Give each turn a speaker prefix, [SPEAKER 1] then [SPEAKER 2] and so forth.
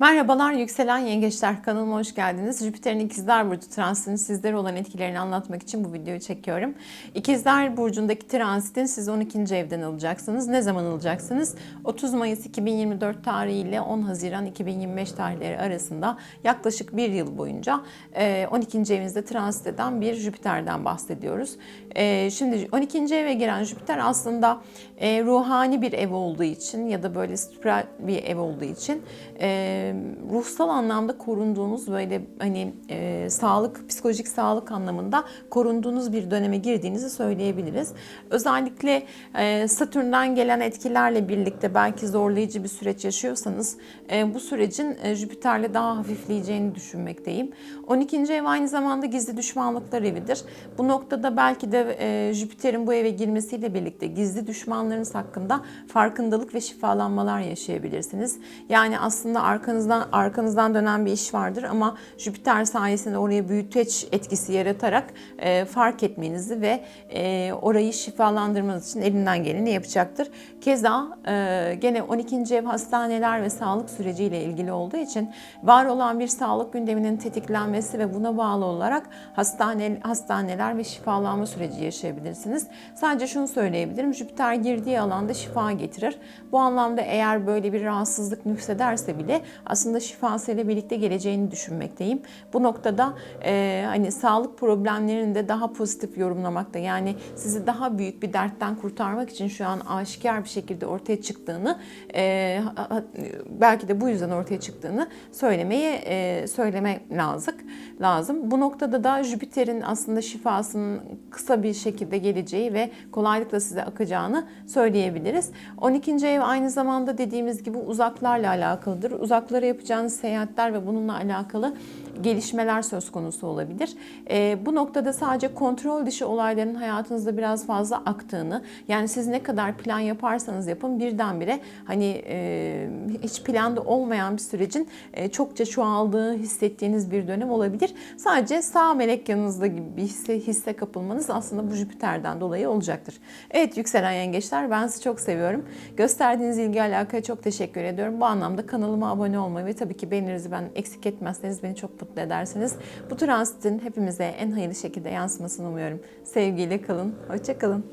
[SPEAKER 1] Merhabalar yükselen yengeçler kanalıma hoş geldiniz. Jüpiter'in ikizler burcu transitinin sizlere olan etkilerini anlatmak için bu videoyu çekiyorum. İkizler burcundaki transitin siz 12. evden alacaksınız. Ne zaman alacaksınız? 30 Mayıs 2024 tarihi ile 10 Haziran 2025 tarihleri arasında yaklaşık bir yıl boyunca e, 12. evinizde transit eden bir Jüpiter'den bahsediyoruz. E, Şimdi 12. eve giren Jüpiter aslında e, ruhani bir ev olduğu için ya da böyle spiral bir ev olduğu için e, ruhsal anlamda korunduğunuz böyle hani e, sağlık, psikolojik sağlık anlamında korunduğunuz bir döneme girdiğinizi söyleyebiliriz. Özellikle e, Satürn'den gelen etkilerle birlikte belki zorlayıcı bir süreç yaşıyorsanız e, bu sürecin e, Jüpiter'le daha hafifleyeceğini düşünmekteyim. 12. ev aynı zamanda gizli düşmanlıklar evidir. Bu noktada belki de e, Jüpiter'in bu eve girmesiyle birlikte gizli düşmanlarınız hakkında farkındalık ve şifalanmalar yaşayabilirsiniz. Yani aslında arkanızdan arkanızdan dönen bir iş vardır ama Jüpiter sayesinde oraya büyüteç etkisi yaratarak e, fark etmenizi ve e, orayı şifalandırmanız için elinden geleni yapacaktır. Keza e, gene 12. ev hastaneler ve sağlık süreciyle ilgili olduğu için var olan bir sağlık gündeminin tetiklenmesi ve buna bağlı olarak hastane hastaneler ve şifalanma süreci yaşayabilirsiniz. Sadece şunu söyleyebilirim. Jüpiter girdiği alanda şifa getirir. Bu anlamda eğer böyle bir rahatsızlık nüksederse bile aslında şifasıyla birlikte geleceğini düşünmekteyim. Bu noktada e, hani sağlık problemlerini de daha pozitif yorumlamakta yani sizi daha büyük bir dertten kurtarmak için şu an aşikar bir şekilde ortaya çıktığını e, belki de bu yüzden ortaya çıktığını söylemeye e, söyleme lazım. lazım. Bu noktada da Jüpiter'in aslında şifasının kısa bir şekilde geleceği ve kolaylıkla size akacağını söyleyebiliriz. 12. ev aynı zamanda dediğimiz gibi uzaklarla alakalıdır. Uzaklara yapacağınız seyahatler ve bununla alakalı gelişmeler söz konusu olabilir. Ee, bu noktada sadece kontrol dışı olayların hayatınızda biraz fazla aktığını, yani siz ne kadar plan yaparsanız yapın birdenbire hani e, hiç planda olmayan bir sürecin e, çokça çoğaldığı hissettiğiniz bir dönem olabilir. Sadece sağ melek yanınızda gibi bir hisse, hisse kapılmanız aslında bu Jüpiter'den dolayı olacaktır. Evet yükselen yengeçler ben sizi çok seviyorum. Gösterdiğiniz ilgi alakaya çok teşekkür ediyorum. Bu anlamda kanalıma abone olmayı ve tabii ki beğeninizi ben eksik etmezseniz beni çok mutlu edersiniz. Bu transitin hepimize en hayırlı şekilde yansımasını umuyorum. Sevgiyle kalın, hoşça kalın.